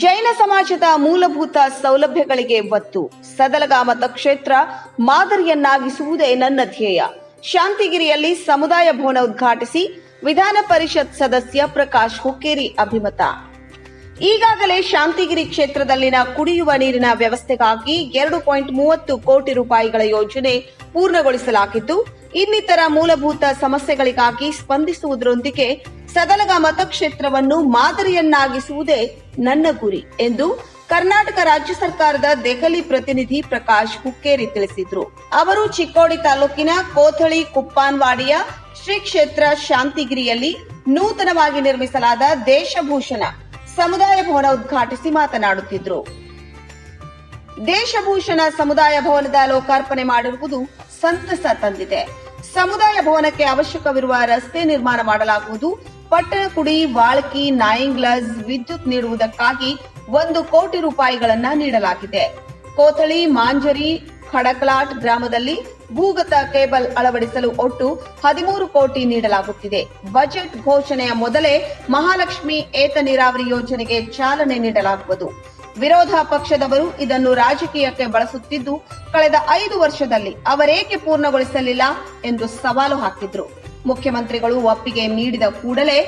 ಜೈನ ಸಮಾಜದ ಮೂಲಭೂತ ಸೌಲಭ್ಯಗಳಿಗೆ ಒತ್ತು. ಸದಲಗ ಮತಕ್ಷೇತ್ರ ಮಾದರಿಯನ್ನಾಗಿಸುವುದೇ ನನ್ನ ಧ್ಯೇಯ. ಶಾಂತಿಗಿರಿಯಲ್ಲಿ ಸಮುದಾಯ ಭವನ ಉದ್ಘಾಟಿಸಿ ವಿಧಾನ ಪರಿಷತ್ ಸದಸ್ಯ ಪ್ರಕಾಶ್ ಹುಕ್ಕೇರಿ ಅಭಿಮತ. ಈಗಾಗಲೇ ಶಾಂತಿಗಿರಿ ಕ್ಷೇತ್ರದಲ್ಲಿನ ಕುಡಿಯುವ ನೀರಿನ ವ್ಯವಸ್ಥೆಗಾಗಿ ಎರಡು ಪಾಯಿಂಟ್ ಮೂವತ್ತು ಕೋಟಿ ರೂಪಾಯಿಗಳ ಯೋಜನೆ ಪೂರ್ಣಗೊಳಿಸಲಾಗಿದ್ದು, ಇನ್ನಿತರ ಮೂಲಭೂತ ಸಮಸ್ಯೆಗಳಿಗಾಗಿ ಸ್ಪಂದಿಸುವುದರೊಂದಿಗೆ ಸದಲಗ ಮತಕ್ಷೇತ್ರವನ್ನು ಮಾದರಿಯನ್ನಾಗಿಸುವುದೇ ನನ್ನ ಗುರಿ ಎಂದು ಕರ್ನಾಟಕ ರಾಜ್ಯ ಸರ್ಕಾರದ ದೆಹಲಿ ಪ್ರತಿನಿಧಿ ಪ್ರಕಾಶ್ ಹುಕ್ಕೇರಿ ತಿಳಿಸಿದ್ರು. ಅವರು ಚಿಕ್ಕೋಡಿ ತಾಲೂಕಿನ ಕೋಥಳಿ ಕುಪ್ಪಾನ್ವಾಡಿಯ ಶ್ರೀ ಕ್ಷೇತ್ರ ಶಾಂತಿಗಿರಿಯಲ್ಲಿ ನೂತನವಾಗಿ ನಿರ್ಮಿಸಲಾದ ದೇಶಭೂಷಣ ಸಮುದಾಯ ಭವನ ಉದ್ಘಾಟಿಸಿ ಮಾತನಾಡುತ್ತಿದ್ರು. ದೇಶಭೂಷಣ ಸಮುದಾಯ ಭವನದ ಲೋಕಾರ್ಪಣೆ ಮಾಡಿರುವುದು ಸಂತಸ ತಂದಿದೆ. ಸಮುದಾಯ ಭವನಕ್ಕೆ ಅವಶ್ಯಕವಿರುವ ರಸ್ತೆ ನಿರ್ಮಾಣ ಮಾಡಲಾಗುವುದು. ಪಟ್ಟಣ ಕುಡಿ ವಾಳ್ಕಿ ನಾಯಿಂಗ್ಲಸ್ ವಿದ್ಯುತ್ ನೀಡುವುದಕ್ಕಾಗಿ ಒಂದು ಕೋಟಿ ರೂಪಾಯಿಗಳನ್ನು ನೀಡಲಾಗಿದೆ. ಕೋಥಳಿ, ಮಾಂಜರಿ, ಖಡಕ್ಲಾಟ್ ಗ್ರಾಮದಲ್ಲಿ ಭೂಗತ ಕೇಬಲ್ ಅಳವಡಿಸಲು ಒಟ್ಟು ಹದಿಮೂರು ಕೋಟಿ ನೀಡಲಾಗುತ್ತಿದೆ. ಬಜೆಟ್ ಘೋಷಣೆಯ ಮೊದಲೇ ಮಹಾಲಕ್ಷ್ಮಿ ಏತ ನೀರಾವರಿ ಯೋಜನೆಗೆ ಚಾಲನೆ ನೀಡಲಾಗುವುದು. ವಿರೋಧ ಪಕ್ಷದವರು ಇದನ್ನು ರಾಜಕೀಯಕ್ಕೆ ಬಳಸುತ್ತಿದ್ದು, ಕಳೆದ ಐದು ವರ್ಷದಲ್ಲಿ ಅವರೇಕೆ ಪೂರ್ಣಗೊಳಿಸಲಿಲ್ಲ ಎಂದು ಸವಾಲು ಹಾಕಿದ್ರು. ಮುಖ್ಯಮಂತ್ರಿಗಳು ಒಪ್ಪಿಗೆ ನೀಡಿದ ಕೂಡಲೇ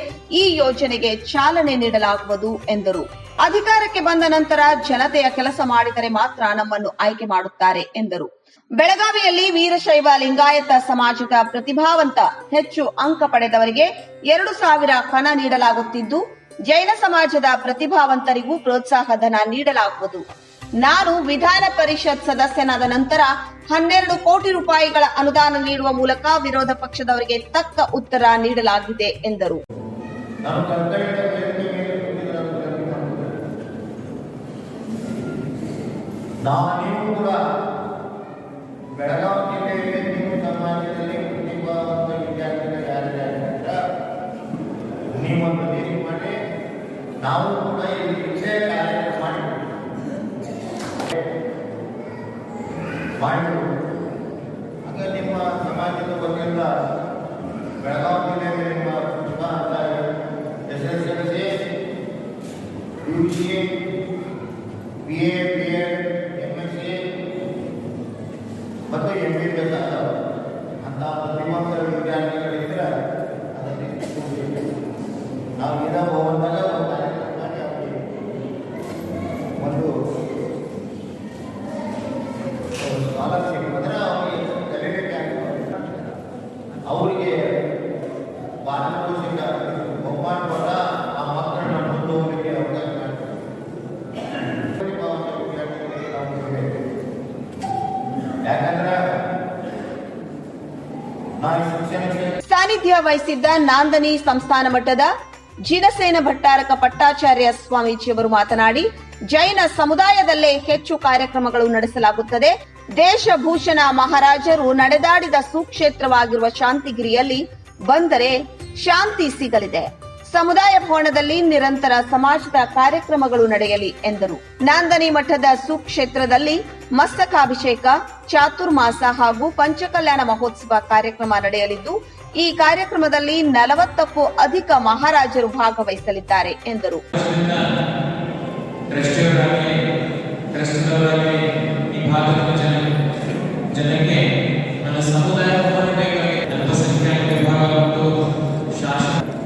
ಈ ಯೋಜನೆಗೆ ಚಾಲನೆ ನೀಡಲಾಗುವುದು ಎಂದರು. ಅಧಿಕಾರಕ್ಕೆ ಬಂದ ನಂತರ ಜನತೆಯ ಕೆಲಸ ಮಾಡಿದರೆ ಮಾತ್ರ ನಮ್ಮನ್ನು ಆಯ್ಕೆ ಮಾಡುತ್ತಾರೆ ಎಂದರು. ಬೆಳಗಾವಿಯಲ್ಲಿ ವೀರಶೈವ ಲಿಂಗಾಯತ ಸಮಾಜದ ಪ್ರತಿಭಾವಂತ ಹೆಚ್ಚು ಅಂಕ ಪಡೆದವರಿಗೆ ಎರಡು ಸಾವಿರ ಹಣ ನೀಡಲಾಗುತ್ತಿದ್ದು, ಜೈನ ಸಮಾಜದ ಪ್ರತಿಭಾವಂತರಿಗೂ ಪ್ರೋತ್ಸಾಹ ಧನ ನೀಡಲಾಗುವುದು. ನಾನು ವಿಧಾನ ಪರಿಷತ್ ಸದಸ್ಯನಾದ ನಂತರ ಹನ್ನೆರಡು ಕೋಟಿ ರೂಪಾಯಿಗಳ ಅನುದಾನ ನೀಡುವ ಮೂಲಕ ವಿರೋಧ ಪಕ್ಷದವರಿಗೆ ತಕ್ಕ ಉತ್ತರ ನೀಡಲಾಗಿದೆ ಎಂದರು. ನಮ್ಮ ಕರ್ತವ್ಯದ ವೇದಿಕೆ ಮೇಲೆ ಕೂತಿದ್ದಾರೆ ಅಂತ ನೆನಪು ಮಾಡ್ಕೊಳ್ಬೇಕು. ನಾವು ನೀವು ಕೂಡ ಬೆಳಗಾವಿ ಜಿಲ್ಲೆಯಲ್ಲಿ ನೀವು ಸಮಾಜದಲ್ಲಿ ಪ್ರತಿಭಾವಂತ ವಿದ್ಯಾರ್ಥಿಗಳು ಯಾರಿದ್ದಾರೆ ನೀವೊಂದು ವೇದಿಕೆ ಮಾಡಿ ನಾವು ಕೂಡ ಈ ವಿಷಯ ಕಾರ್ಯಕ್ರಮ ಮಾಡಿ ಮಾಡಿದ್ರು ಆಗ ನಿಮ್ಮ ಸಮಾಜದ ವತಿಯಿಂದ ಬೆಳಗಾವಿ ಜಿಲ್ಲೆಯಲ್ಲಿ ನಿಮ್ಮ ಅಂತ S S L C U C B A B Ed M S C ಮತ್ತು ಎಂ ಬಿ ಎಸ್ ಅಂತ ಪ್ರತಿಭಾವಂತ ವಿದ್ಯಾರ್ಥಿಗಳಿದ್ರೆ ಅದರಲ್ಲಿ ನಾವು ಇದ ಭವನದಾಗ ಒಂದು ಕಾರ್ಯಕ್ರಮ ಮಾಡಿ ಅವ್ರಿಗೆ ಒಂದು ಸ್ಕಾಲರ್ಶಿಪ್ ಅಂದರೆ ಅವರಿಗೆ ಕಲಿಬೇಕಾಗ್ತದೆ ಅವರಿಗೆ ಕೊಟ್ಟ ಆ ಮಕ್ಕಳನ್ನ ಅವಕಾಶ. ಯಾಕಂದ್ರೆ ಸಾನ್ನಿಧ್ಯ ವಹಿಸಿದ್ದ ನಾಂದನಿ ಸಂಸ್ಥಾನ ಮಟ್ಟದ ಜಿನಸೇನ ಭಟ್ಟಾರಕ ಪಟ್ಟಾಚಾರ್ಯ ಸ್ವಾಮೀಜಿಯವರು ಮಾತನಾಡಿ, ಜೈನ ಸಮುದಾಯದಲ್ಲೇ ಹೆಚ್ಚು ಕಾರ್ಯಕ್ರಮಗಳು ನಡೆಸಲಾಗುತ್ತದೆ ದೇಶಭೂಷಣ ಮಹಾರಾಜರು ನಡೆದಾಡಿದ ಸುಕ್ಷೇತ್ರವಾಗಿರುವ ಶಾಂತಿಗಿರಿಯಲ್ಲಿ ಬಂದರೆ ಶಾಂತಿ ಸಿಗಲಿದೆ. ಸಮುದಾಯ ಭವನದಲ್ಲಿ ನಿರಂತರ ಸಮಾಜದ ಕಾರ್ಯಕ್ರಮಗಳು ನಡೆಯಲಿ ಎಂದರು. ನಾಂದನಿ ಮಠದ ಸುಕ್ಷೇತ್ರದಲ್ಲಿ ಮಸ್ತಕಾಭಿಷೇಕ, ಚಾತುರ್ಮಾಸ ಹಾಗೂ ಪಂಚಕಲ್ಯಾಣ ಮಹೋತ್ಸವ ಕಾರ್ಯಕ್ರಮ ನಡೆಯಲಿದ್ದು, ಈ ಕಾರ್ಯಕ್ರಮದಲ್ಲಿ ನಲವತ್ತಕ್ಕೂ ಅಧಿಕ ಮಹಾರಾಜರು ಭಾಗವಹಿಸಲಿದ್ದಾರೆ ಎಂದರು.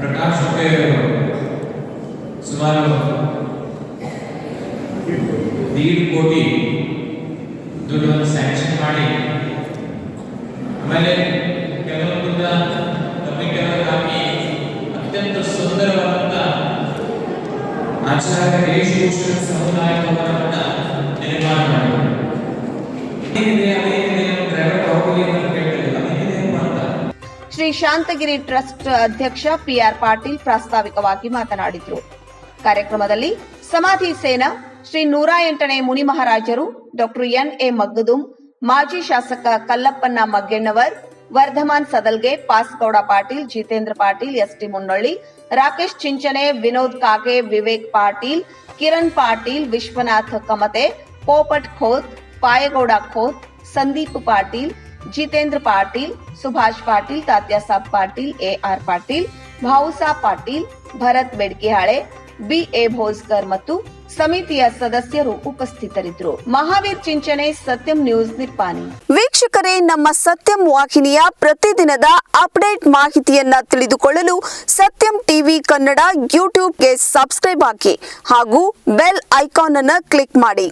ಶಾಸಕ ಪ್ರಕಾಶ್ ಹುಕ್ಕೇರಿಯವರು ಸುಮಾರು ದೀಡ್ ಕೋಟಿ ದುಡ್ಡನ್ನು ಸ್ಯಾಂಕ್ಷನ್ ಮಾಡಿ ಆಮೇಲೆ ಕೆಲವೊಂದನ್ನ ನಂಬಿಕೆಗಳಾಗಿ ಅತ್ಯಂತ ಸುಂದರವಾದಂಥ ಆಚಾರ್ಯ ವೇಷಭೂಷಣ ಸಮುದಾಯ ಶಾಂತಗಿರಿ ಟ್ರಸ್ಟ್ ಅಧ್ಯಕ್ಷ ಪಿಆರ್ ಪಾಟೀಲ್ ಪ್ರಾಸ್ತಾವಿಕವಾಗಿ ಮಾತನಾಡಿದರು. ಕಾರ್ಯಕ್ರಮದಲ್ಲಿ ಸಮಾಧಿ ಸೇನಾ ಶ್ರೀ ನೂರ ಎಂಟನೇ ಮುನಿ ಮಹಾರಾಜರು ಡಾಕ್ಟರ್ ಎನ್ ಎ ಮಗ್ಗದುಂ ಮಾಜಿ ಶಾಸಕ Kallappanna Maggennavar, Vardhaman Sadalge Pasgouda Patil, Jitendra Patil, S T Munnolli, Rakesh Chinchane, Vinod Kage, Vivek Patil, Kiran Patil, Vishwanath Kamate, Popat Khot Payagouda Khot Sandeep Patil Jitendra Patil, Subhash Patil Tatyasab Patil, A R Patil, Bhausa Patil, Bharat Bedkihale B A Bhoskar ಮತ್ತು ಸಮಿತಿಯ ಸದಸ್ಯರು ಉಪಸ್ಥಿತರಿದ್ದರು. ಮಹಾವೀರ್ ಚಿಂಚನೆ ಸತ್ಯಂ news ನಿರ್ಪಾನಿ ವೀಕ್ಷಕರೇ, ನಮ್ಮ ಸತ್ಯಂ ವಾಹಿನಿಯ ಪ್ರತಿದಿನದ ಅಪ್ಡೇಟ್ ಮಾಹಿತಿಯನ್ನ ತಿಳಿದುಕೊಳ್ಳಲು ಸತ್ಯಂ ಟಿವಿ ಕನ್ನಡ ಯೂಟ್ಯೂಬ್ಗೆ ಸಬ್ಸ್ಕ್ರೈಬ್ ಹಾಕಿ ಹಾಗೂ ಬೆಲ್ ಐಕಾನ್ ಅನ್ನು ಕ್ಲಿಕ್ ಮಾಡಿ.